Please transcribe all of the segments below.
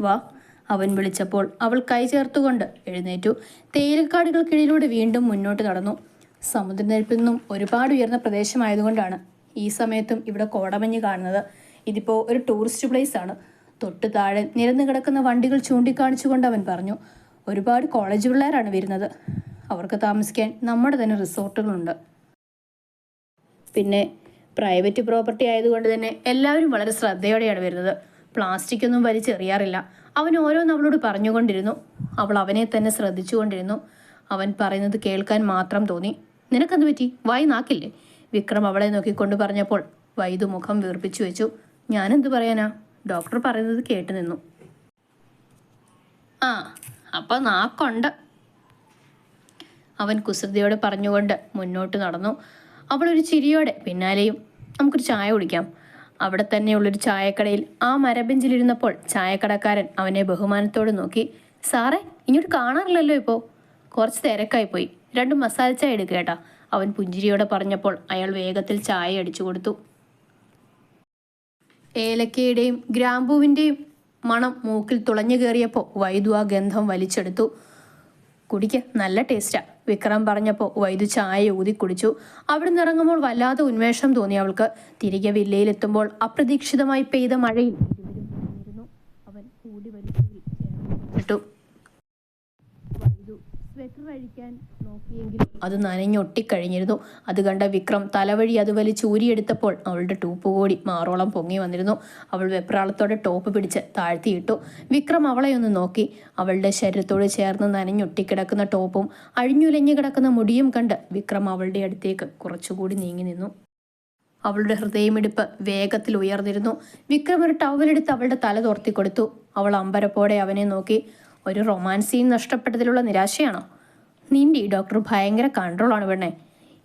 വാ. അവൻ വിളിച്ചപ്പോൾ അവൾ കൈ ചേർത്തുകൊണ്ട് എഴുന്നേറ്റു. തേയിലക്കാടുകൾക്കിടയിലൂടെ വീണ്ടും മുന്നോട്ട് നടന്നു. സമുദ്രനിരപ്പിൽ നിന്നും ഒരുപാട് ഉയർന്ന പ്രദേശമായതുകൊണ്ടാണ് ഈ സമയത്തും ഇവിടെ കോടമഞ്ഞ് കാണുന്നത്. ഇതിപ്പോൾ ഒരു ടൂറിസ്റ്റ് പ്ലേസ് ആണ്. തൊട്ടു താഴെ നിരന്ന് കിടക്കുന്ന വണ്ടികൾ ചൂണ്ടിക്കാണിച്ചുകൊണ്ട് അവൻ പറഞ്ഞു ഒരുപാട് കോളേജ് പിള്ളേരാണ് വരുന്നത്. അവർക്ക് താമസിക്കാൻ നമ്മുടെ തന്നെ റിസോർട്ടുകളുണ്ട്. പിന്നെ പ്രൈവറ്റ് പ്രോപ്പർട്ടി ആയതുകൊണ്ട് തന്നെ എല്ലാവരും വളരെ ശ്രദ്ധയോടെയാണ് വരുന്നത്. പ്ലാസ്റ്റിക് ഒന്നും വലിച്ചെറിയാറില്ല അവൻ ഓരോന്ന് അവളോട് പറഞ്ഞുകൊണ്ടിരുന്നു. അവൾ അവനെ തന്നെ ശ്രദ്ധിച്ചുകൊണ്ടിരുന്നു. അവൻ പറയുന്നത് കേൾക്കാൻ മാത്രം തോന്നി. നിനക്കെന്ത് പറ്റി? വായി നാക്കില്ലേ? വിക്രം അവളെ നോക്കിക്കൊണ്ട് പറഞ്ഞപ്പോൾ വൈദു മുഖം വീർപ്പിച്ചു വെച്ചു. ഞാനെന്ത് പറയാനാ? ഡോക്ടർ പറയുന്നത് കേട്ടു നിന്നു. ആ അപ്പൊ നാക്കുണ്ട്. അവൻ കുസൃതിയോടെ പറഞ്ഞുകൊണ്ട് മുന്നോട്ട് നടന്നു. അവളൊരു ചിരിയോടെ പിന്നാലെയും നമുക്കൊരു ചായ കുടിക്കാം. അവിടെ തന്നെയുള്ളൊരു ചായക്കടയിൽ ആ മരബെഞ്ചിലിരുന്നപ്പോൾ ചായക്കടക്കാരൻ അവനെ ബഹുമാനത്തോട് നോക്കി സാറേ ഇങ്ങോട്ട് കാണാറില്ലല്ലോ ഇപ്പോൾ കുറച്ച് തിരക്കായി പോയി. രണ്ട് മസാല ചായ എടുക്കുക കേട്ടോ അവൻ പുഞ്ചിരിയോടെ പറഞ്ഞപ്പോൾ അയാൾ വേഗത്തിൽ ചായ അടിച്ചു കൊടുത്തു. ഏലക്കയുടെയും ഗ്രാമ്പൂവിന്റെയും മണം മൂക്കിൽ തുളഞ്ഞു കയറിയപ്പോൾ വൈദു ആ ഗന്ധം വലിച്ചെടുത്തു. കുടിക്ക് നല്ല ടേസ്റ്റാ. വിക്രം പറഞ്ഞപ്പോൾ വൈദ്യു ചായ ഊതി കുടിച്ചു. അവിടെ നിന്നിറങ്ങുമ്പോൾ വല്ലാതെ ഉന്മേഷം തോന്നി അവൾക്ക്. തിരികെ വില്ലയിലെത്തുമ്പോൾ അപ്രതീക്ഷിതമായി പെയ്ത മഴയിൽ ഇരുവരും നനഞ്ഞിരുന്നു. അവൻ കൂടി വലിച്ചതിൽ ചേർന്നിട്ടു വൈദു നോക്കിയെങ്കിലും അത് നനഞ്ഞൊട്ടിക്കഴിഞ്ഞിരുന്നു അത് കണ്ട വിക്രം തലവഴി അത് വലിച്ച് ഊരിയെടുത്തപ്പോൾ അവളുടെ ടൂപ്പ് കൂടി മാറോളം പൊങ്ങി വന്നിരുന്നു. അവൾ വെപ്രാളത്തോടെ ടോപ്പ് പിടിച്ച് താഴ്ത്തിയിട്ടു. വിക്രം അവളെ ഒന്ന് നോക്കി. അവളുടെ ശരീരത്തോട് ചേർന്ന് നനഞ്ഞൊട്ടിക്കിടക്കുന്ന ടോപ്പും അഴിഞ്ഞുലഞ്ഞു കിടക്കുന്ന മുടിയും കണ്ട് വിക്രം അവളുടെ അടുത്തേക്ക് കുറച്ചുകൂടി നീങ്ങി നിന്നു. അവളുടെ ഹൃദയമിടിപ്പ് വേഗത്തിൽ ഉയർന്നിരുന്നു. വിക്രം ഒരു ടവലെടുത്ത് അവളുടെ തല തോർത്തി കൊടുത്തു അവൾ അമ്പരപ്പോടെ അവനെ നോക്കി. ഒരു റൊമാൻസ് സീൻ നഷ്ടപ്പെട്ടതിലുള്ള നിരാശയാണോ? നിന്റെ ഈ ഡോക്ടർ ഭയങ്കര കൺട്രോളാണ് പെണ്ണെ.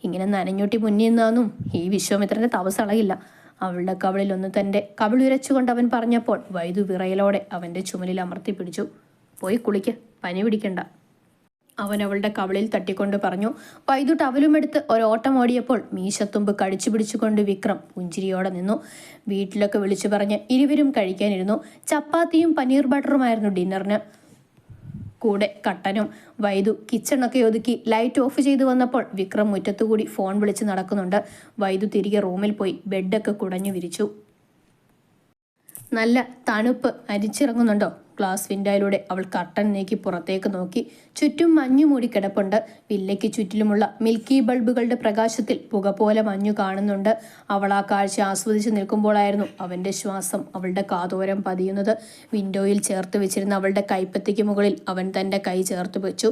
ഇങ്ങനെ നനഞ്ഞൂട്ടി മുന്നിൽ നിന്നാന്നും ഈ വിശ്വമിത്രന്റെ തപസ് അളകില്ല. അവളുടെ കവിളിലൊന്ന് തന്റെ കവിളുരച്ചുകൊണ്ട് അവൻ പറഞ്ഞപ്പോൾ വൈദു വിറയലോടെ അവന്റെ ചുമലിൽ അമർത്തി പിടിച്ചു. പോയി കുളിക്ക് പനി പിടിക്കണ്ട. അവൻ അവളുടെ കവിളിൽ തട്ടിക്കൊണ്ട് പറഞ്ഞു. വൈദ്യു ടവലുമെടുത്ത് ഒരോട്ടം ഓടിയപ്പോൾ മീശത്തുമ്പ് കടിച്ചു പിടിച്ചുകൊണ്ട് വിക്രം പുഞ്ചിരിയോടെ നിന്നു. വീട്ടിലൊക്കെ വിളിച്ചു പറഞ്ഞ് ഇരുവരും കഴിക്കാനിരുന്നു. ചപ്പാത്തിയും പനീർ ബട്ടറുമായിരുന്നു ഡിന്നറിന്. കൂടെ കട്ടനും. വൈദു കിച്ചണൊക്കെ ഒതുക്കി ലൈറ്റ് ഓഫ് ചെയ്തു വന്നപ്പോൾ വിക്രം മുറ്റത്തുകൂടി ഫോൺ വിളിച്ച് നടക്കുന്നുണ്ട്. വൈദു തിരികെ റൂമിൽ പോയി ബെഡൊക്കെ കുടഞ്ഞു വിരിച്ചു. നല്ല തണുപ്പ് അരിച്ചിറങ്ങുന്നുണ്ടോ? ഗ്ലാസ് വിൻഡോയിലൂടെ അവൾ കർട്ടൻ നീക്കി പുറത്തേക്ക് നോക്കി. ചുറ്റും മഞ്ഞു മൂടി കിടപ്പുണ്ട്. വില്ലയ്ക്ക് ചുറ്റിലുമുള്ള മിൽക്കി ബൾബുകളുടെ പ്രകാശത്തിൽ പുക പോലെ മഞ്ഞു കാണുന്നുണ്ട്. അവൾ ആ കാഴ്ച ആസ്വദിച്ച് നിൽക്കുമ്പോഴായിരുന്നു അവന്റെ ശ്വാസം അവളുടെ കാതോരം പതിയുന്നത്. വിൻഡോയിൽ ചേർത്ത് വെച്ചിരുന്ന അവളുടെ കൈപ്പത്തിക്ക് മുകളിൽ അവൻ തന്റെ കൈ ചേർത്ത് വെച്ചു.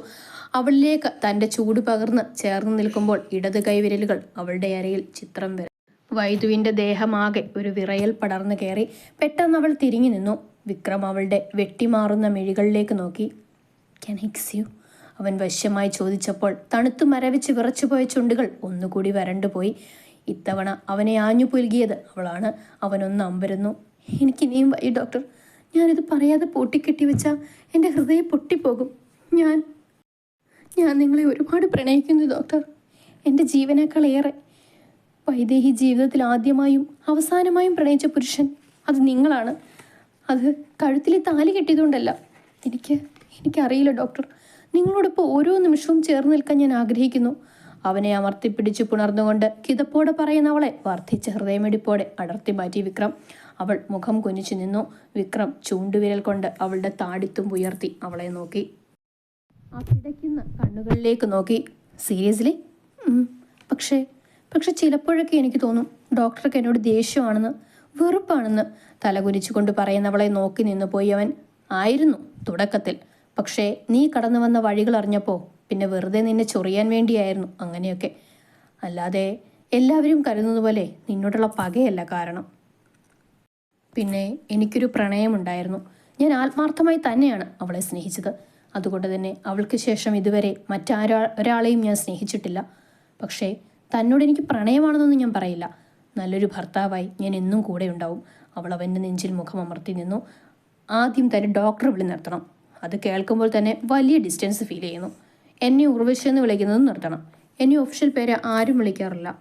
അവളിലേക്ക് തന്റെ ചൂട് പകർന്ന് ചേർന്ന് നിൽക്കുമ്പോൾ ഇടത് കൈവിരലുകൾ അവളുടെ അരയിൽ ചിത്രം വരും വൈദുവിന്റെ ദേഹമാകെ ഒരു വിറയൽ പടർന്നു കയറി. പെട്ടെന്ന് അവൾ തിരിഞ്ഞു നിന്നു. വിക്രം അവളുടെ വെട്ടിമാറുന്ന മിഴികളിലേക്ക് നോക്കി. ക്യാൻ ഹിക്സ് യു അവൻ വശ്യമായി ചോദിച്ചപ്പോൾ തണുത്തു മരവിച്ച് വിറച്ചുപോയ ചുണ്ടുകൾ ഒന്നുകൂടി വരണ്ടുപോയി ഇത്തവണ അവനെ ആഞ്ഞു പുൽകിയത് അവളാണ്. അവനൊന്ന് അമ്പരുന്നു. എനിക്കിനിയും വൈ ഡോക്ടർ. ഞാനിത് പറയാതെ പൊട്ടിക്കെട്ടി വെച്ചാൽ എന്റെ ഹൃദയം പൊട്ടിപ്പോകും. ഞാൻ ഞാൻ നിങ്ങളെ ഒരുപാട് പ്രണയിക്കുന്നു ഡോക്ടർ. എന്റെ ജീവനേക്കാൾ ഏറെ വൈദേഹി ജീവിതത്തിൽ ആദ്യമായും അവസാനമായും പ്രണയിച്ച പുരുഷൻ അത് നിങ്ങളാണ്. അത് കഴുത്തിൽ താലി കെട്ടിയതുകൊണ്ടല്ല. എനിക്ക് എനിക്കറിയില്ല ഡോക്ടർ. നിങ്ങളോടൊപ്പം ഓരോ നിമിഷവും ചേർന്ന് നിൽക്കാൻ ഞാൻ ആഗ്രഹിക്കുന്നു. അവനെ അമർത്തിപ്പിടിച്ചു പുണർന്നുകൊണ്ട് കിതപ്പോടെ പറയുന്നവളെ വർദ്ധിച്ച ഹൃദയമിടിപ്പോടെ അടർത്തി മാറ്റി വിക്രം. അവൾ മുഖം കുനിച്ചു നിന്നു. വിക്രം ചൂണ്ടുവിരൽ കൊണ്ട് അവളുടെ താടിത്തും ഉയർത്തി അവളെ നോക്കി. ആ കണ്ണുകളിലേക്ക് നോക്കി. സീരിയസ്ലി? പക്ഷേ പക്ഷെ ചിലപ്പോഴൊക്കെ എനിക്ക് തോന്നും ഡോക്ടർക്ക് എന്നോട് ദേഷ്യമാണെന്ന്. വെറുപ്പാണെന്ന് തലകുരിച്ചുകൊണ്ട് പറയുന്നവളെ നോക്കി നിന്നു പോയി അവൻ. ആയിരുന്നു തുടക്കത്തിൽ. പക്ഷേ നീ കടന്നു വന്ന വഴികൾ അറിഞ്ഞപ്പോൾ പിന്നെ വെറുതെ നിന്നെ ചൊറിയാൻ വേണ്ടിയായിരുന്നു അങ്ങനെയൊക്കെ. അല്ലാതെ എല്ലാവരും കരുതുന്നത് പോലെ നിന്നോടുള്ള പകയല്ല കാരണം. പിന്നെ എനിക്കൊരു പ്രണയമുണ്ടായിരുന്നു. ഞാൻ ആത്മാർത്ഥമായി തന്നെയാണ് അവളെ സ്നേഹിച്ചത്. അതുകൊണ്ട് തന്നെ അവൾക്ക് ശേഷം ഇതുവരെ മറ്റാരാ ഒരാളെയും ഞാൻ സ്നേഹിച്ചിട്ടില്ല. പക്ഷേ തന്നോട് എനിക്ക് പ്രണയമാണെന്നൊന്നും ഞാൻ പറയില്ല. നല്ലൊരു ഭർത്താവായി ഞാൻ എന്നും കൂടെ ഉണ്ടാവും. അവൾ അവന്റെ നെഞ്ചിൽ മുഖം അമർത്തി നിന്നു. ആദ്യം തന്നെ ഡോക്ടറെ വിളി നിർത്തണം. അത് കേൾക്കുമ്പോൾ തന്നെ വലിയ ഡിസ്റ്റൻസ് ഫീൽ ചെയ്യുന്നു. എന്നെ ഉർവശി എന്ന് വിളിക്കുന്നതും നിർത്തണം. എന്നെ ഒഫീഷ്യൽ പേര് ആരും വിളിക്കാറില്ല.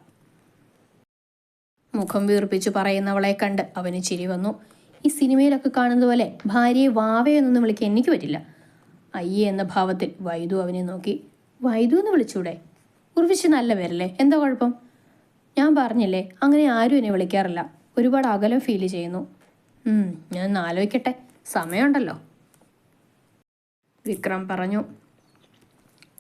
മുഖം വീർപ്പിച്ച് പറയുന്നവളെ കണ്ട് അവന് ചിരി വന്നു. ഈ സിനിമയിലൊക്കെ കാണുന്നത് പോലെ ഭാര്യയെ വാവേ എന്നൊന്നും വിളിക്കാൻ എനിക്ക് പറ്റില്ല. അയ്യേ എന്ന ഭാവത്തിൽ വൈദു അവനെ നോക്കി. വൈദു എന്ന് വിളിച്ചൂടെ? ഉർവിശ് നല്ല പേരല്ലേ? എന്താ കുഴപ്പം? ഞാൻ പറഞ്ഞില്ലേ അങ്ങനെ ആരും എന്നെ വിളിക്കാറില്ല. ഒരുപാട് അകലം ഫീൽ ചെയ്യുന്നു. ഞാൻ ആലോചിക്കട്ടെ. സമയമുണ്ടല്ലോ. വിക്രം പറഞ്ഞു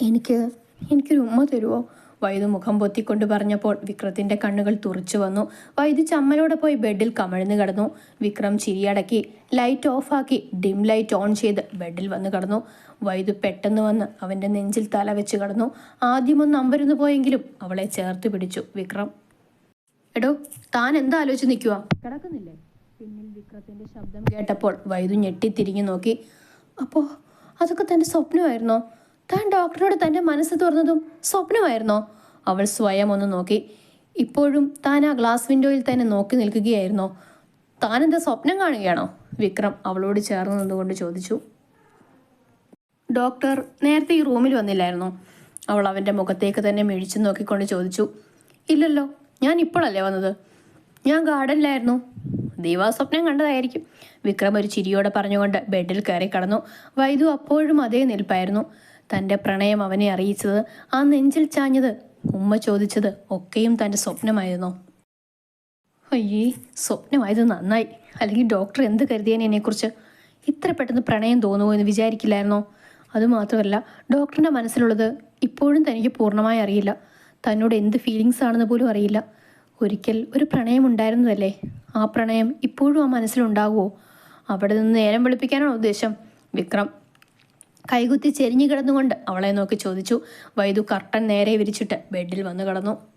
എനിക്ക് എനിക്കൊരു ഉമ്മ തരുമോ വൈദു മുഖം പൊത്തിക്കൊണ്ട് പറഞ്ഞപ്പോൾ വിക്രത്തിന്റെ കണ്ണുകൾ തുറച്ചു വന്നു. വൈദു ചമ്മലോടെ പോയി ബെഡിൽ കമഴ്ന്നു കിടന്നു. വിക്രം ചിരിയടക്കി ലൈറ്റ് ഓഫാക്കി ഡിം ലൈറ്റ് ഓൺ ചെയ്ത് ബെഡിൽ വന്ന് കിടന്നു. വൈദു പെട്ടെന്ന് വന്ന് അവന്റെ നെഞ്ചിൽ തല വെച്ച് കിടന്നു. ആദ്യമൊന്ന് അമ്പരുന്ന് പോയെങ്കിലും അവളെ ചേർത്ത് പിടിച്ചു വിക്രം എടോ താൻ എന്താ ആലോചിച്ച് നിൽക്കുക കിടക്കുന്നില്ലേ? പിന്നിൽ വിക്രത്തിന്റെ ശബ്ദം കേട്ടപ്പോൾ വൈദു ഞെട്ടി തിരിഞ്ഞു നോക്കി. അപ്പോ അതൊക്കെ തന്റെ സ്വപ്നമായിരുന്നോ? താൻ ഡോക്ടറോട് തന്റെ മനസ്സ് തുറന്നതും സ്വപ്നമായിരുന്നോ? അവൾ സ്വയം ഒന്ന് നോക്കി. ഇപ്പോഴും താൻ ആ ഗ്ലാസ് വിൻഡോയിൽ തന്നെ നോക്കി നിൽക്കുകയായിരുന്നോ? താൻ എന്താ സ്വപ്നം കാണുകയാണോ? വിക്രം അവളോട് ചേർന്ന് നിന്നുകൊണ്ട് ചോദിച്ചു. ഡോക്ടർ നേരത്തെ ഈ റൂമിൽ വന്നില്ലായിരുന്നു? അവൾ അവന്റെ മുഖത്തേക്ക് തന്നെ മിഴിച്ചു നോക്കിക്കൊണ്ട് ചോദിച്ചു. ഇല്ലല്ലോ ഞാൻ ഇപ്പോഴല്ലേ വന്നത്? ഞാൻ ഗാർഡനിലായിരുന്നു. ദൈവാസ്വപ്നം കണ്ടതായിരിക്കും. വിക്രം ഒരു ചിരിയോടെ പറഞ്ഞുകൊണ്ട് ബെഡിൽ കയറി കടന്നു. വൈദു അപ്പോഴും അതേ നിൽപ്പായിരുന്നു. തന്റെ പ്രണയം അവനെ അറിയിച്ചത് ആ നെഞ്ചിൽ ചാഞ്ഞത് ഉമ്മ ചോദിച്ചത് ഒക്കെയും തന്റെ സ്വപ്നമായിരുന്നു. അയ്യേ സ്വപ്നമായത് നന്നായി. അല്ലെങ്കിൽ ഡോക്ടർ എന്ത് കരുതിയേനെ എന്നെക്കുറിച്ച്? ഇത്ര പെട്ടെന്ന് പ്രണയം തോന്നുമോ എന്ന് വിചാരിക്കില്ലായിരുന്നോ? അതുമാത്രമല്ല ഡോക്ടറിന്റെ മനസ്സിലുള്ളത് ഇപ്പോഴും തനിക്ക് പൂർണമായി അറിയില്ല. തന്നോട് എന്ത് ഫീലിങ്സ് ആണെന്ന് പോലും അറിയില്ല. ഒരിക്കൽ ഒരു പ്രണയം ഉണ്ടായിരുന്നതല്ലേ? ആ പ്രണയം ഇപ്പോഴും ആ മനസ്സിലുണ്ടാകുമോ അവിടെ നിന്ന് നേരം വെളുപ്പിക്കാനാണോ ഉദ്ദേശം? വിക്രം കൈകുത്തി ചെരിഞ്ഞു കിടന്നുകൊണ്ട് അവളെ നോക്കി ചോദിച്ചു. വൈദു കർട്ടൻ നേരെ വിരിച്ചിട്ട് ബെഡിൽ വന്നു കിടന്നു.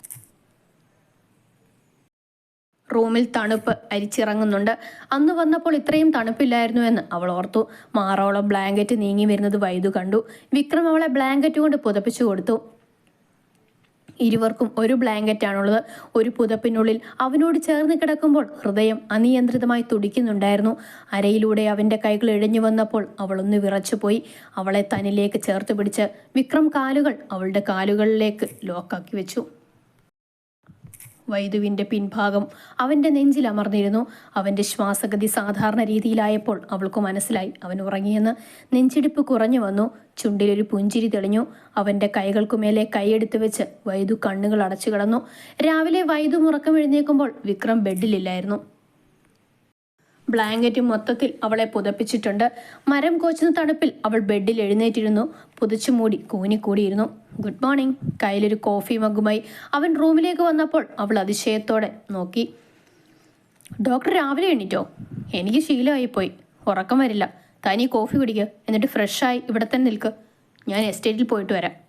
റൂമിൽ തണുപ്പ് അരിച്ചിറങ്ങുന്നുണ്ട്. അന്ന് വന്നപ്പോൾ ഇത്രയും തണുപ്പില്ലായിരുന്നു എന്ന് അവൾ ഓർത്തു. മാറോളം ബ്ലാങ്കറ്റ് നീങ്ങി വരുന്നത് വൈദു കണ്ടു. വിക്രം അവളെ ബ്ലാങ്കറ്റ് കൊണ്ട് പുതപ്പിച്ചു കൊടുത്തു. ഇരുവർക്കും ഒരു ബ്ലാങ്കറ്റാണുള്ളത്. ഒരു പുതപ്പിനുള്ളിൽ അവനോട് ചേർന്ന് കിടക്കുമ്പോൾ ഹൃദയം അനിയന്ത്രിതമായി തുടിക്കുന്നുണ്ടായിരുന്നു. അരയിലൂടെ അവന്റെ കൈകൾ ഇഴഞ്ഞു വന്നപ്പോൾ അവളൊന്ന് വിറച്ചുപോയി. അവളെ തന്നിലേക്ക് ചേർത്ത് പിടിച്ച് വിക്രം കാലുകൾ അവളുടെ കാലുകളിലേക്ക് ലോക്കാക്കി വെച്ചു. വൈദുവിന്റെ പിൻഭാഗം അവന്റെ നെഞ്ചിൽ അമർന്നിരുന്നു. അവന്റെ ശ്വാസഗതി സാധാരണ രീതിയിലായപ്പോൾ അവൾക്ക് മനസ്സിലായി. അവൻ ഉറങ്ങിയെന്ന് നെഞ്ചിടിപ്പ് കുറഞ്ഞു വന്നു. ചുണ്ടിലൊരു പുഞ്ചിരി തെളിഞ്ഞു. അവന്റെ കൈകൾക്കുമേലെ കൈയെടുത്തു വെച്ച് വൈദു കണ്ണുകൾ അടച്ചു കിടന്നു. രാവിലെ വൈദു മുറക്കം എഴുന്നേൽക്കുമ്പോൾ വിക്രം ബെഡിലില്ലായിരുന്നു. ബ്ലാങ്കറ്റ് മൊത്തത്തിൽ അവളെ പുതപ്പിച്ചിട്ടുണ്ട്. മരം കോച്ചുന്ന തണുപ്പിൽ അവൾ ബെഡിൽ എഴുന്നേറ്റിരുന്നു. പുതച്ചു മൂടി കൂനിക്കൂടിയിരുന്നു. ഗുഡ് മോർണിംഗ് കയ്യിലൊരു കോഫി മഗുമായി അവൻ റൂമിലേക്ക് വന്നപ്പോൾ അവൾ അതിശയത്തോടെ നോക്കി. ഡോക്ടർ രാവിലെ എണീറ്റോ? എനിക്ക് ശീലമായിപ്പോയി. ഉറക്കം വരില്ല. തനി കോഫി കുടിക്കുക എന്നിട്ട് ഫ്രഷായി ഇവിടെ തന്നെ നിൽക്കുക ഞാൻ എസ്റ്റേറ്റിൽ പോയിട്ട് വരാം.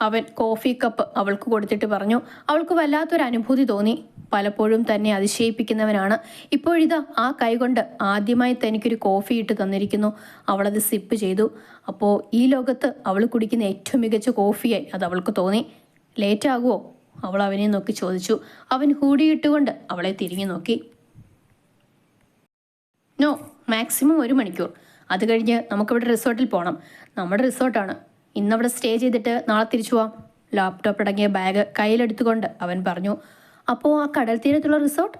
അവൻ കോഫി കപ്പ് അവൾക്ക് കൊടുത്തിട്ട് പറഞ്ഞു. അവൾക്ക് വല്ലാത്തൊരു അനുഭൂതി തോന്നി. പലപ്പോഴും തന്നെ അതിശയിപ്പിക്കുന്നവനാണ്. ഇപ്പോഴിതാ ആ കൈകൊണ്ട് ആദ്യമായി തനിക്കൊരു കോഫി ഇട്ട് തന്നിരിക്കുന്നു. അവളത് സിപ്പ് ചെയ്തു. അപ്പോൾ ഈ ലോകത്ത് അവൾ കുടിക്കുന്ന ഏറ്റവും മികച്ച കോഫിയായി അത് അവൾക്ക് തോന്നി. ലേറ്റ് ആകുമോ അവൾ അവനെ നോക്കി ചോദിച്ചു. അവൻ ഹൂടിയിട്ടുകൊണ്ട് അവളെ തിരിഞ്ഞു നോക്കി. നോ മാക്സിമം ഒരു മണിക്കൂർ. അത് കഴിഞ്ഞ് നമുക്കിവിടെ റിസോർട്ടിൽ പോകണം നമ്മുടെ റിസോർട്ടാണ്. ഇന്നവിടെ സ്റ്റേ ചെയ്തിട്ട് നാളെ തിരിച്ചു പോവാം ലാപ്ടോപ്പ് അടങ്ങിയ ബാഗ് കയ്യിലെടുത്തുകൊണ്ട് അവൻ പറഞ്ഞു അപ്പോൾ ആ കടൽ തീരത്തുള്ള റിസോർട്ട്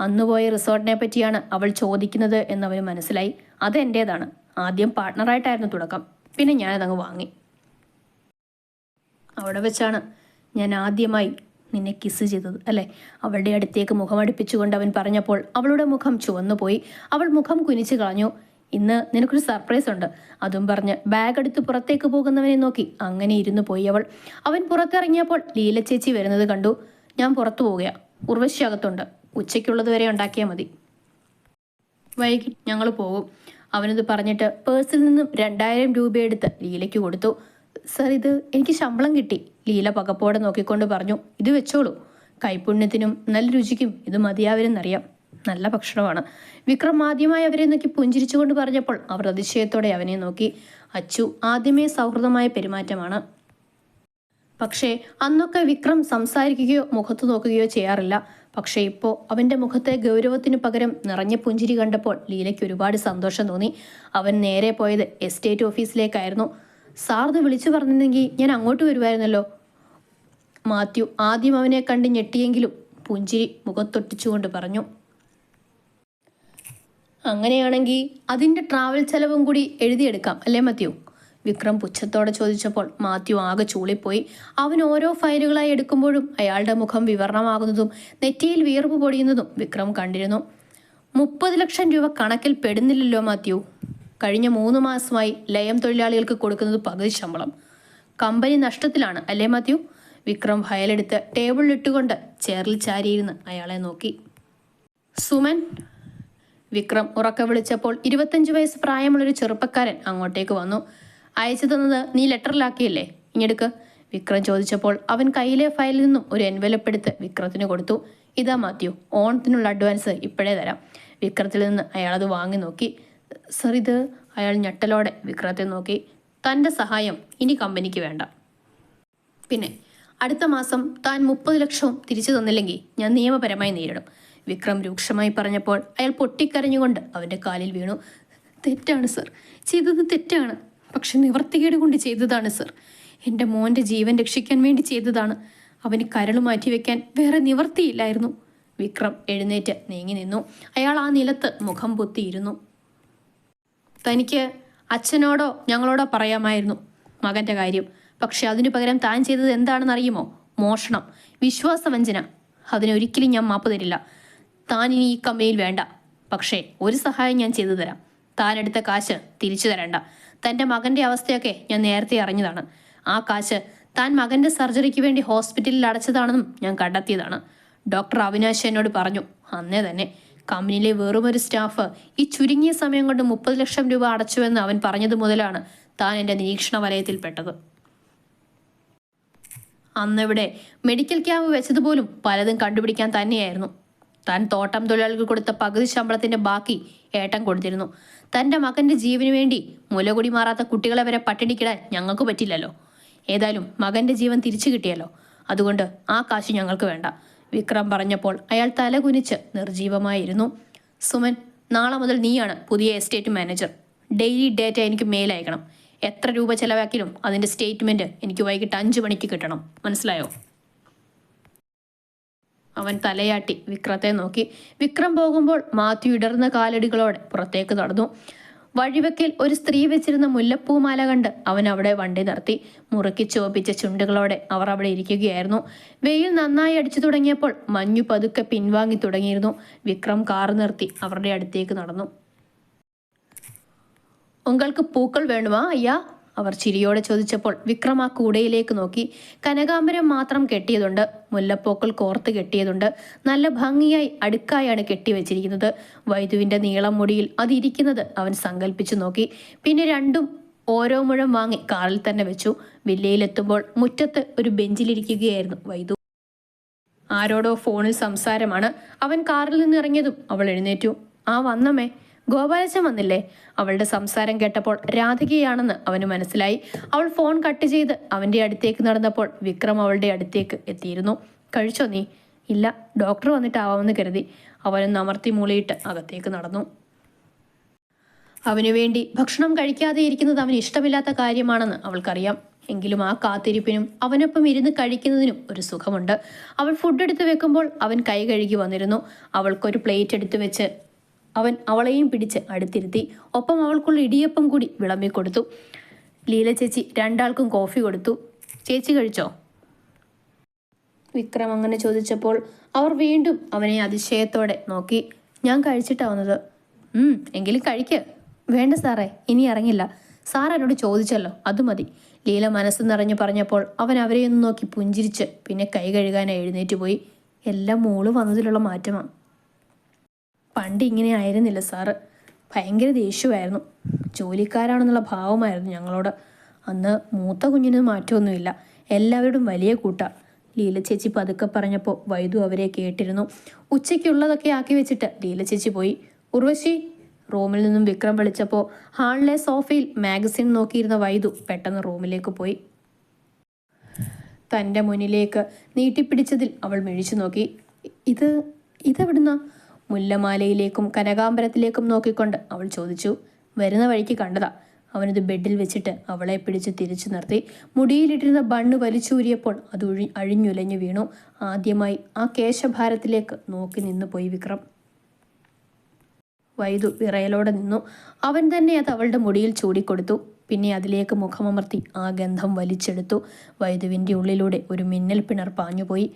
അന്ന് പോയ റിസോർട്ടിനെ പറ്റിയാണ് അവൾ ചോദിക്കുന്നത് എന്നവന് മനസ്സിലായി. അത് എന്റേതാണ് ആദ്യം പാർട്ട്ണറായിട്ടായിരുന്നു തുടക്കം. പിന്നെ ഞാനതങ്ങ് വാങ്ങി. അവിടെ വെച്ചാണ് ഞാൻ ആദ്യമായി നിന്നെ കിസ് ചെയ്തത് അല്ലേ? അവളുടെ അടുത്തേക്ക് മുഖം അടുപ്പിച്ചുകൊണ്ട് അവൻ പറഞ്ഞപ്പോൾ അവളുടെ മുഖം ചുവന്നുപോയി. അവൾ മുഖം കുനിച്ചു കളഞ്ഞു. ഇന്ന് നിനക്കൊരു സർപ്രൈസ് ഉണ്ട്. അതും പറഞ്ഞ് ബാഗ് എടുത്ത് പുറത്തേക്ക് പോകുന്നവനെ നോക്കി. അങ്ങനെ ഇരുന്നു പോയി അവൾ. അവൻ പുറത്തിറങ്ങിയപ്പോൾ ലീല ചേച്ചി വരുന്നത് കണ്ടു. ഞാൻ പുറത്തു പോകുക ഉർവശി അകത്തുണ്ട് ഉച്ചയ്ക്കുള്ളത് വരെ ഉണ്ടാക്കിയാൽ മതി. വൈകി ഞങ്ങൾ പോകും. അവനത് പറഞ്ഞിട്ട് പേഴ്സിൽ നിന്നും രണ്ടായിരം രൂപയെടുത്ത് ലീലയ്ക്ക് കൊടുത്തു. സർ ഇത് എനിക്ക് ശമ്പളം കിട്ടി. ലീല പകപ്പോടെ നോക്കിക്കൊണ്ട് പറഞ്ഞു. ഇത് വെച്ചോളൂ. കൈപുണ്യത്തിനും നല്ല രുചിക്കും ഇത് മതിയാവരെന്നറിയാം നല്ല ഭക്ഷണമാണ്. വിക്രം ആദ്യമായി അവരെ നോക്കി പുഞ്ചിരിച്ചുകൊണ്ട് പറഞ്ഞപ്പോൾ അവർ അതിശയത്തോടെ അവനെ നോക്കി. അച്ചു ആദ്യമേ സൗഹൃദമായ പെരുമാറ്റമാണ്. പക്ഷേ അന്നൊക്കെ വിക്രം സംസാരിക്കുകയോ മുഖത്ത് നോക്കുകയോ ചെയ്യാറില്ല. പക്ഷേ ഇപ്പോൾ അവന്റെ മുഖത്തെ ഗൗരവത്തിനു പകരം നിറഞ്ഞ പുഞ്ചിരി കണ്ടപ്പോൾ ലീലയ്ക്ക് ഒരുപാട് സന്തോഷം തോന്നി. അവൻ നേരെ പോയത് എസ്റ്റേറ്റ് ഓഫീസിലേക്കായിരുന്നു. സാർന്ന് വിളിച്ചു പറഞ്ഞിരുന്നെങ്കിൽ ഞാൻ അങ്ങോട്ട് വരുമായിരുന്നല്ലോ. മാത്യു ആദ്യം അവനെ കണ്ട് ഞെട്ടിയെങ്കിലും പുഞ്ചിരി മുഖത്തൊട്ടിച്ചുകൊണ്ട് പറഞ്ഞു. അങ്ങനെയാണെങ്കിൽ അതിന്റെ ട്രാവൽ ചെലവും കൂടി എഴുതിയെടുക്കാം അല്ലേ മത്യു? വിക്രം പുച്ഛത്തോടെ ചോദിച്ചപ്പോൾ മാത്യു ആകെ ചൂളിപ്പോയി. അവൻ ഓരോ ഫയലുകളായി എടുക്കുമ്പോഴും അയാളുടെ മുഖം വിവരണമാകുന്നതും നെറ്റിയിൽ വിയർപ്പ് പൊടിയുന്നതും വിക്രം കണ്ടിരുന്നു. മുപ്പത് ലക്ഷം രൂപ കണക്കിൽ പെടുന്നില്ലല്ലോ മാത്യു. കഴിഞ്ഞ മൂന്ന് മാസമായി ലയം തൊഴിലാളികൾക്ക് കൊടുക്കുന്നത് പകുതി ശമ്പളം. കമ്പനി നഷ്ടത്തിലാണ് അല്ലേ മാത്യു? വിക്രം ഫയലെടുത്ത് ടേബിളിലിട്ടുകൊണ്ട് ചെയറിൽ ചാരിയിരുന്ന് അയാളെ നോക്കി. സുമൻ വിക്രം ഉറക്കെ വിളിച്ചപ്പോൾ ഇരുപത്തഞ്ച് വയസ്സ് പ്രായമുള്ളൊരു ചെറുപ്പക്കാരൻ അങ്ങോട്ടേക്ക് വന്നു. അയച്ചു തന്നത് നീ ലെറ്ററിലാക്കിയല്ലേ? ഇങ്ങെടുക്ക്. വിക്രം ചോദിച്ചപ്പോൾ അവൻ കയ്യിലെ ഫയലിൽ നിന്നും ഒരു എൻവലപ്പ് എടുത്ത് വിക്രത്തിന് കൊടുത്തു. ഇതാ മാത്യു ഓണത്തിനുള്ള അഡ്വാൻസ് ഇപ്പോഴേ തരാം. വിക്രത്തിൽ നിന്ന് അയാളത് വാങ്ങി നോക്കി. സർ ഇത് അയാൾ ഞെട്ടലോടെ വിക്രത്തെ നോക്കി. തന്റെ സഹായം ഇനി കമ്പനിക്ക് വേണ്ട. പിന്നെ അടുത്ത മാസം താൻ മുപ്പത് ലക്ഷവും തിരിച്ചു തന്നില്ലെങ്കിൽ ഞാൻ നിയമപരമായി നേരിടും. വിക്രം രൂക്ഷമായി പറഞ്ഞപ്പോൾ അയാൾ പൊട്ടിക്കരഞ്ഞുകൊണ്ട് അവന്റെ കാലിൽ വീണു. തെറ്റാണ് സർ. ചെയ്തത് തെറ്റാണ്. പക്ഷെ നിവർത്തികേട് കൊണ്ട് ചെയ്തതാണ് സർ. എന്റെ മോന്റെ ജീവൻ രക്ഷിക്കാൻ വേണ്ടി ചെയ്തതാണ്. അവന് കരൾ മാറ്റിവെക്കാൻ വേറെ നിവർത്തിയില്ലായിരുന്നു. വിക്രം എഴുന്നേറ്റ് നീങ്ങി നിന്നു. അയാൾ ആ നിലത്ത് മുഖം പൊത്തിയിരുന്നു. തനിക്ക് അച്ഛനോടോ ഞങ്ങളോടോ പറയാമായിരുന്നു മകന്റെ കാര്യം. പക്ഷെ അതിനു പകരം താൻ ചെയ്തത് എന്താണെന്ന് അറിയുമോ മോഷണം വിശ്വാസവഞ്ചന. അതിനൊരിക്കലും ഞാൻ മാപ്പ് തരില്ല. താൻ ഇനി ഈ കമ്പനിയിൽ വേണ്ട. പക്ഷേ ഒരു സഹായം ഞാൻ ചെയ്തു തരാം. താൻ എടുത്ത കാശ് തിരിച്ചു തരണ്ട. തന്റെ മകന്റെ അവസ്ഥയൊക്കെ ഞാൻ നേരത്തെ അറിഞ്ഞതാണ്. ആ കാശ് താൻ മകന്റെ സർജറിക്ക് വേണ്ടി ഹോസ്പിറ്റലിൽ അടച്ചതാണെന്നും ഞാൻ കണ്ടെത്തിയതാണ്. ഡോക്ടർ അവിനാശ് എന്നോട് പറഞ്ഞു അന്നേ തന്നെ. കമ്പനിയിലെ വെറുമൊരു സ്റ്റാഫ് ഈ ചുരുങ്ങിയ സമയം കൊണ്ട് മുപ്പത് ലക്ഷം രൂപ അടച്ചുവെന്ന് അവൻ പറഞ്ഞത് മുതലാണ് താൻ എന്റെ നിരീക്ഷണ വലയത്തിൽപ്പെട്ടത് അന്നിവിടെ മെഡിക്കൽ ക്യാമ്പ് വെച്ചതുപോലും പലതും കണ്ടുപിടിക്കാൻ തന്നെയായിരുന്നു. താൻ തോട്ടം തൊഴിലാളികൾ കൊടുത്ത പകുതി ശമ്പളത്തിന്റെ ബാക്കി ഏട്ടൻ കൊടുത്തിരുന്നു. തന്റെ മകന്റെ ജീവന് വേണ്ടി മുലകുടി മാറാത്ത കുട്ടികളെ വരെ പട്ടിണിക്കിടാൻ ഞങ്ങൾക്ക് പറ്റില്ലല്ലോ. ഏതായാലും മകന്റെ ജീവൻ തിരിച്ചു കിട്ടിയല്ലോ. അതുകൊണ്ട് ആ കാശ് ഞങ്ങൾക്ക് വേണ്ട. വിക്രം പറഞ്ഞപ്പോൾ അയാൾ തലകുനിച്ച് നിർജീവമായിരുന്നു. സുമൻ നാളെ മുതൽ നീയാണ് പുതിയ എസ്റ്റേറ്റ് മാനേജർ. ഡെയിലി ഡേറ്റ എനിക്ക് മെയിൽ അയക്കണം. എത്ര രൂപ ചെലവാക്കിയാലും അതിന്റെ സ്റ്റേറ്റ്മെന്റ് എനിക്ക് വൈകിട്ട് അഞ്ചു മണിക്ക് കിട്ടണം. മനസ്സിലായോ? അവൻ തലയാട്ടി വിക്രത്തെ നോക്കി. വിക്രം പോകുമ്പോൾ മാത്യു ഇടർന്ന കാലടികളോടെ പുറത്തേക്ക് നടന്നു. വഴിവെക്കിൽ ഒരു സ്ത്രീ വെച്ചിരുന്ന മുല്ലപ്പൂമാല കണ്ട് അവൻ അവിടെ വണ്ടി നിർത്തി. മുറുക്കി ചോപ്പിച്ച ചുണ്ടുകളോടെ അവർ അവിടെ ഇരിക്കുകയായിരുന്നു. വെയിൽ നന്നായി അടിച്ചു തുടങ്ങിയപ്പോൾ മഞ്ഞു പതുക്കെ പിൻവാങ്ങി തുടങ്ങിയിരുന്നു. വിക്രം കാർ നിർത്തി അവരുടെ അടുത്തേക്ക് നടന്നു. ഉങ്ങൾക്ക് പൂക്കൾ വേണുവാ അയ്യാ? അവർ ചിരിയോടെ ചോദിച്ചപ്പോൾ വിക്രം ആ കൂടയിലേക്ക് നോക്കി. കനകാംബരം മാത്രം കെട്ടിയതുണ്ട്. മുല്ലപ്പൂക്കൾ കോർത്ത് കെട്ടിയതുണ്ട്. നല്ല ഭംഗിയായി അടുക്കായാണ് കെട്ടിവെച്ചിരിക്കുന്നത്. വൈദുവിന്റെ നീളം മുടിയിൽ അതിരിക്കുന്നത് അവൻ സങ്കല്പിച്ചു നോക്കി. പിന്നെ രണ്ടും ഓരോ മുഴം വാങ്ങി കാറിൽ തന്നെ വെച്ചു. വില്ലയിലെത്തുമ്പോൾ മുറ്റത്ത് ഒരു ബെഞ്ചിലിരിക്കുകയായിരുന്നു വൈദു. ആരോടോ ഫോണിൽ സംസാരമാണ്. അവൻ കാറിൽ നിന്ന് ഇറങ്ങിയതും അവൾ എഴുന്നേറ്റു. ആ വന്നമ്മേ ഗോപാലച്ചൻ വന്നില്ലേ? അവളുടെ സംസാരം കേട്ടപ്പോൾ രാധികയാണെന്ന് അവന് മനസ്സിലായി. അവൾ ഫോൺ കട്ട് ചെയ്ത് അവന്റെ അടുത്തേക്ക് നടന്നപ്പോൾ വിക്രം അവളുടെ അടുത്തേക്ക് എത്തിയിരുന്നു. കഴിച്ചോ നീ? ഇല്ല ഡോക്ടർ വന്നിട്ടാവാമെന്ന് കരുതി. അവനൊന്ന് അമർത്തി മൂളിയിട്ട് അകത്തേക്ക് നടന്നു. അവനു വേണ്ടി ഭക്ഷണം കഴിക്കാതെ ഇരിക്കുന്നത് അവന് ഇഷ്ടമില്ലാത്ത കാര്യമാണെന്ന് അവൾക്കറിയാം. എങ്കിലും ആ കാത്തിരിപ്പിനും അവനൊപ്പം ഇരുന്ന് കഴിക്കുന്നതിനും ഒരു സുഖമുണ്ട്. അവൾ ഫുഡ് എടുത്തു വെക്കുമ്പോൾ അവൻ കൈ കഴുകി വന്നിരുന്നു. അവൾക്കൊരു പ്ലേറ്റ് എടുത്തു വെച്ച് അവൻ അവളെയും പിടിച്ച് അടുത്തിരുത്തി. ഒപ്പം അവൾക്കുള്ള ഇടിയപ്പം കൂടി വിളമ്പിക്കൊടുത്തു ലീല ചേച്ചി രണ്ടാൾക്കും കോഫി കൊടുത്തു. ചേച്ചി കഴിച്ചോ? വിക്രം അങ്ങനെ ചോദിച്ചപ്പോൾ അവർ വീണ്ടും അവനെ അതിശയത്തോടെ നോക്കി. ഞാൻ കഴിച്ചിട്ടാവുന്നത്. എങ്കിലും കഴിക്ക്. വേണ്ട സാറേ ഇനി ഇറങ്ങില്ല. സാർ എന്നോട് ചോദിച്ചല്ലോ അത് മതി. ലീല മനസ്സ് നിറഞ്ഞു പറഞ്ഞപ്പോൾ അവൻ അവരെയൊന്ന് നോക്കി പുഞ്ചിരിച്ച് പിന്നെ കൈ കഴുകാനായി എഴുന്നേറ്റ് പോയി. എല്ലാം മോൾ വന്നതിലുള്ള മാറ്റമാണ് പണ്ട് ഇങ്ങനെ ആയിരുന്നില്ല സാറ് ഭയങ്കര ദേഷ്യമായിരുന്നു. ജോലിക്കാരാണെന്നുള്ള ഭാവമായിരുന്നു ഞങ്ങളോട്. അന്ന് മൂത്ത കുഞ്ഞിന് മാറ്റമൊന്നുമില്ല. എല്ലാവരോടും വലിയ കൂട്ട. ലീല ചേച്ചി പതുക്കെ പറഞ്ഞപ്പോൾ വൈദു അവരെ കേട്ടിരുന്നു. ഉച്ചയ്ക്കുള്ളതൊക്കെ ആക്കി വെച്ചിട്ട് ലീല ചേച്ചി പോയി. ഉർവശി റൂമിൽ നിന്നും വിക്രം വിളിച്ചപ്പോൾ ഹാളിലെ സോഫയിൽ മാഗസിൻ നോക്കിയിരുന്ന വൈദു പെട്ടെന്ന് റൂമിലേക്ക് പോയി. തന്റെ മുന്നിലേക്ക് നീട്ടിപ്പിടിച്ചതിൽ അവൾ മിഴിച്ചു നോക്കി. ഇത് ഇതെവിടുന്ന? മുല്ലമാലയിലേക്കും കനകാംബരത്തിലേക്കും നോക്കിക്കൊണ്ട് അവൾ ചോദിച്ചു വരുന്ന വഴിക്ക് കണ്ടതാ. അവനത് ബെഡിൽ വെച്ചിട്ട് അവളെ പിടിച്ച് തിരിച്ചു നിർത്തി. മുടിയിലിട്ടിരുന്ന ബണ്ണ് വലിച്ചൂരിയപ്പോൾ അത് ഒഴി അഴിഞ്ഞുലഞ്ഞു വീണു. ആദ്യമായി ആ കേശഭാരത്തിലേക്ക് നോക്കി നിന്നു പോയി വിക്രം. വൈദു വിറയലോടെ നിന്നു. അവൻ തന്നെ അത് അവളുടെ മുടിയിൽ ചൂടിക്കൊടുത്തു. പിന്നെ അതിലേക്ക് മുഖമമർത്തി ആ ഗന്ധം വലിച്ചെടുത്തു. വൈദുവിന്റെ ഉള്ളിലൂടെ ഒരു മിന്നൽ പിണർ പാഞ്ഞുപോയി.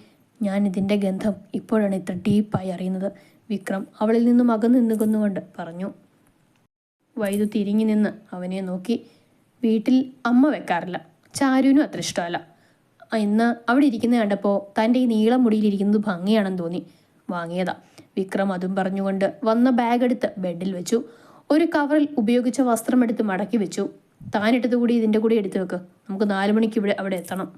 ഞാൻ ഇതിന്റെ ഗന്ധം ഇപ്പോഴാണ് ഇത്ര ഡീപ്പായി അറിയുന്നത്. വിക്രം അവളിൽ നിന്നും അകന്നു പറഞ്ഞു വൈദു തിരിഞ്ഞു നിന്ന് അവനെ നോക്കി. വീട്ടിൽ അമ്മ വെക്കാറില്ല. ചാരുവിനും അത്ര ഇഷ്ടമല്ല. ഇന്ന് അവിടെ ഇരിക്കുന്ന കണ്ടപ്പോൾ തന്റെ ഈ നീളം മുടിയിലിരിക്കുന്നത് ഭംഗിയാണെന്ന് തോന്നി. വാങ്ങിയതാ. വിക്രം അതും പറഞ്ഞുകൊണ്ട് വന്ന ബാഗ് എടുത്ത് ബെഡിൽ വെച്ചു. ഒരു കവറിൽ ഉപയോഗിച്ച വസ്ത്രം എടുത്ത് മടക്കി വെച്ചു. താനിട്ടത് കൂടി ഇതിന്റെ കൂടി എടുത്തു വെക്ക്. നമുക്ക് നാലു മണിക്ക് ഇവിടെ അവിടെ എത്തണം.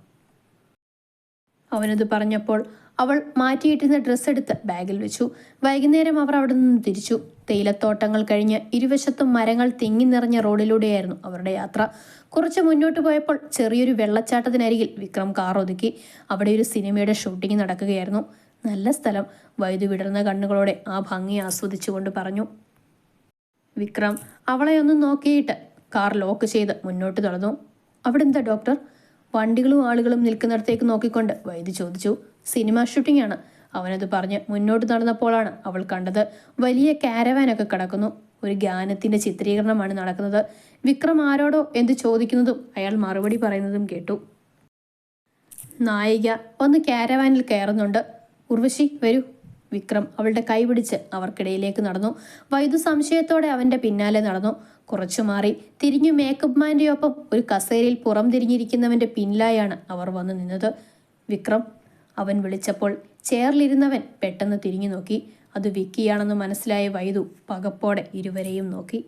അവനത് പറഞ്ഞപ്പോൾ അവൾ മാറ്റിയിട്ടിരുന്ന ഡ്രസ്സ് എടുത്ത് ബാഗിൽ വെച്ചു. വൈകുന്നേരം അവർ അവിടെ നിന്ന് തിരിച്ചു. തേയിലത്തോട്ടങ്ങൾ കഴിഞ്ഞ് ഇരുവശത്തും മരങ്ങൾ തിങ്ങി നിറഞ്ഞ റോഡിലൂടെയായിരുന്നു അവരുടെ യാത്ര. കുറച്ച് മുന്നോട്ട് പോയപ്പോൾ ചെറിയൊരു വെള്ളച്ചാട്ടത്തിനരികിൽ വിക്രം കാർ ഒതുക്കി. അവിടെ ഒരു സിനിമയുടെ ഷൂട്ടിംഗ് നടക്കുകയായിരുന്നു. നല്ല സ്ഥലം. വൈദ്യു വിടർന്ന കണ്ണുകളോടെ ആ ഭംഗി ആസ്വദിച്ചുകൊണ്ട് പറഞ്ഞു വിക്രം അവളെ ഒന്ന് നോക്കിയിട്ട് കാർ ലോക്ക് ചെയ്ത് മുന്നോട്ട് തുടർന്നു അവിടെന്താ ഡോക്ടർ വണ്ടികളും ആളുകളും നിൽക്കുന്നിടത്തേക്ക് നോക്കിക്കൊണ്ട് വൈദ്യു ചോദിച്ചു സിനിമ ഷൂട്ടിംഗ് ആണ്. അവനത് പറഞ്ഞ് മുന്നോട്ട് നടന്നപ്പോഴാണ് അവൾ കണ്ടത് വലിയ കാരവാനൊക്കെ കിടക്കുന്നു. ഒരു ഗാനത്തിന്റെ ചിത്രീകരണമാണ് നടക്കുന്നത്. വിക്രം ആരോടോ എന്ത് ചോദിക്കുന്നതും അയാൾ മറുപടി പറയുന്നതും കേട്ടു. നായിക ഒന്ന് കാരവാനിൽ കയറുന്നുണ്ട്. ഉർവശി വരൂ. വിക്രം അവളുടെ കൈപിടിച്ച് അവർക്കിടയിലേക്ക് നടന്നു. വൈദ്യു സംശയത്തോടെ അവന്റെ പിന്നാലെ നടന്നു. കുറച്ചു മാറി. തിരിഞ്ഞു മേക്കപ്പ് മാന്റെ ഒപ്പം ഒരു കസേരയിൽ പുറം തിരിഞ്ഞിരിക്കുന്നവന്റെ പിന്നിലായാണ് അവർ വന്നു നിന്നത്. വിക്രം അവൻ വിളിച്ചപ്പോൾ ചെയറിലിരുന്നവൻ പെട്ടെന്ന് തിരിഞ്ഞു നോക്കി. അത് വിക്കിയാണെന്ന് മനസ്സിലായ വൈദു പകപ്പോടെ ഇരുവരെയും നോക്കി.